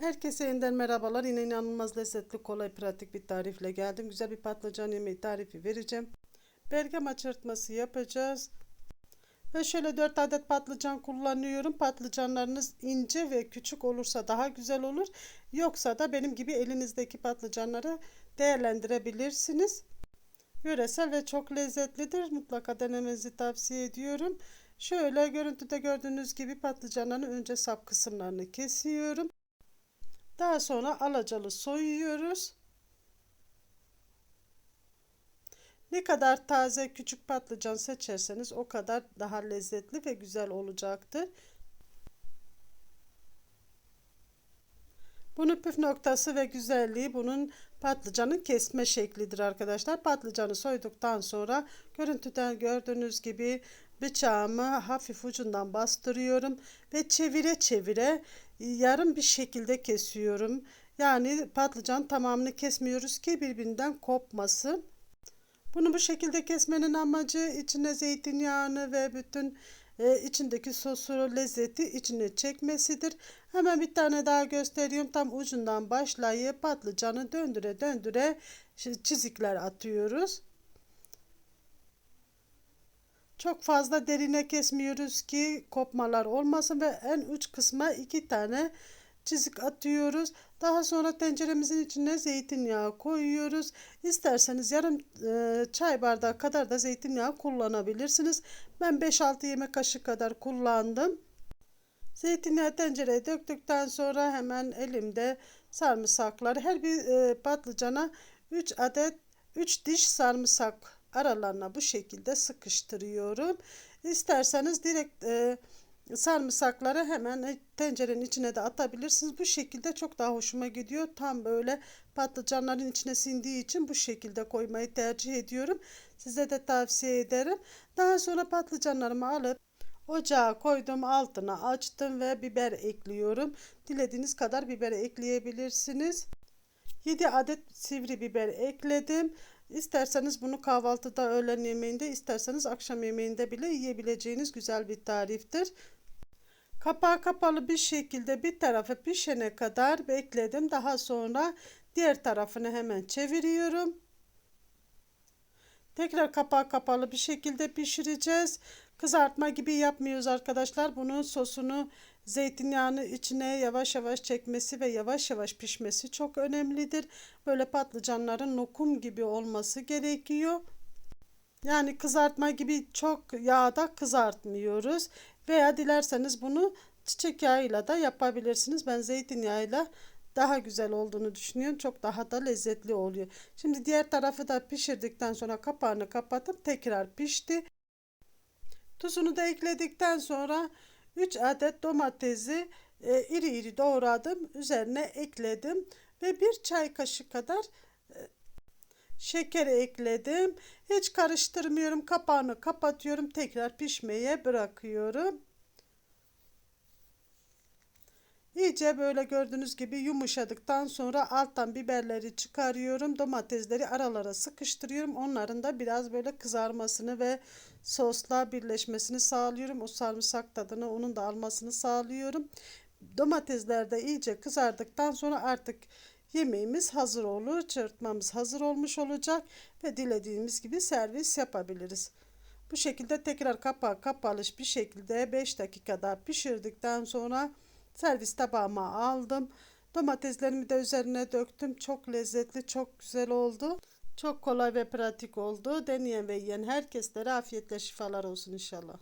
Herkese yeniden merhabalar. Yine inanılmaz lezzetli, kolay, pratik bir tarifle geldim. Güzel bir patlıcan yemeği tarifi vereceğim. Bergama çırpması yapacağız. Ve şöyle 4 adet patlıcan kullanıyorum. Patlıcanlarınız ince ve küçük olursa daha güzel olur. Yoksa da benim gibi elinizdeki patlıcanları değerlendirebilirsiniz. Yöresel ve çok lezzetlidir. Mutlaka denemenizi tavsiye ediyorum. Şöyle görüntüde gördüğünüz gibi patlıcanların önce sap kısımlarını kesiyorum. Daha sonra alacalı soyuyoruz. Ne kadar taze küçük patlıcan seçerseniz o kadar daha lezzetli ve güzel olacaktır. Bunun püf noktası ve güzelliği bunun patlıcanın kesme şeklidir arkadaşlar. Patlıcanı soyduktan sonra görüntüden gördüğünüz gibi bıçağımı hafif ucundan bastırıyorum ve çevire çevire yarım bir şekilde kesiyorum. Yani patlıcan tamamını kesmiyoruz ki birbirinden kopmasın. Bunu bu şekilde kesmenin amacı içine zeytinyağını ve bütün e, içindeki sosu lezzeti içine çekmesidir. Hemen bir tane daha gösteriyorum. Tam ucundan başlayıp patlıcanı döndüre döndüre çizikler atıyoruz. Çok fazla derine kesmiyoruz ki kopmalar olmasın ve en uç kısma iki tane çizik atıyoruz. Daha sonra tenceremizin içine zeytinyağı koyuyoruz. İsterseniz yarım e, çay bardağı kadar da zeytinyağı kullanabilirsiniz. Ben 5-6 yemek kaşığı kadar kullandım. Zeytinyağı tencereye döktükten sonra hemen elimde sarımsakları her bir e, patlıcana 3 adet 3 diş sarımsak aralarına bu şekilde sıkıştırıyorum. İsterseniz direkt e, sarımsakları hemen tencerenin içine de atabilirsiniz. Bu şekilde çok daha hoşuma gidiyor. Tam böyle patlıcanların içine sindiği için bu şekilde koymayı tercih ediyorum. Size de tavsiye ederim. Daha sonra patlıcanlarımı alıp ocağa koydum altına açtım ve biber ekliyorum. Dilediğiniz kadar biber ekleyebilirsiniz. 7 adet sivri biber ekledim. İsterseniz bunu kahvaltıda, öğlen yemeğinde, isterseniz akşam yemeğinde bile yiyebileceğiniz güzel bir tariftir. Kapağı kapalı bir şekilde bir tarafı pişene kadar bekledim. Daha sonra diğer tarafını hemen çeviriyorum. Tekrar kapağı kapalı bir şekilde pişireceğiz. Kızartma gibi yapmıyoruz arkadaşlar. Bunun sosunu zeytinyağını içine yavaş yavaş çekmesi ve yavaş yavaş pişmesi çok önemlidir. Böyle patlıcanların lokum gibi olması gerekiyor. Yani kızartma gibi çok yağda kızartmıyoruz. Veya dilerseniz bunu çiçek yağıyla da yapabilirsiniz. Ben zeytinyağıyla daha güzel olduğunu düşünüyorum. Çok daha da lezzetli oluyor. Şimdi diğer tarafı da pişirdikten sonra kapağını kapatıp tekrar pişti. Tuzunu da ekledikten sonra 3 adet domatesi e, iri iri doğradım. Üzerine ekledim ve bir çay kaşığı kadar e, şeker ekledim. Hiç karıştırmıyorum. Kapağını kapatıyorum. Tekrar pişmeye bırakıyorum. İyice böyle gördüğünüz gibi yumuşadıktan sonra alttan biberleri çıkarıyorum. Domatesleri aralara sıkıştırıyorum. Onların da biraz böyle kızarmasını ve sosla birleşmesini sağlıyorum. O sarımsak tadını onun da almasını sağlıyorum. Domatesler de iyice kızardıktan sonra artık yemeğimiz hazır olur. Çırpmamız hazır olmuş olacak ve dilediğimiz gibi servis yapabiliriz. Bu şekilde tekrar kapağı kapalı bir şekilde 5 dakikada pişirdikten sonra Servis tabağıma aldım. Domateslerimi de üzerine döktüm. Çok lezzetli, çok güzel oldu. Çok kolay ve pratik oldu. Deneyen ve yiyen herkeslere afiyetle şifalar olsun inşallah.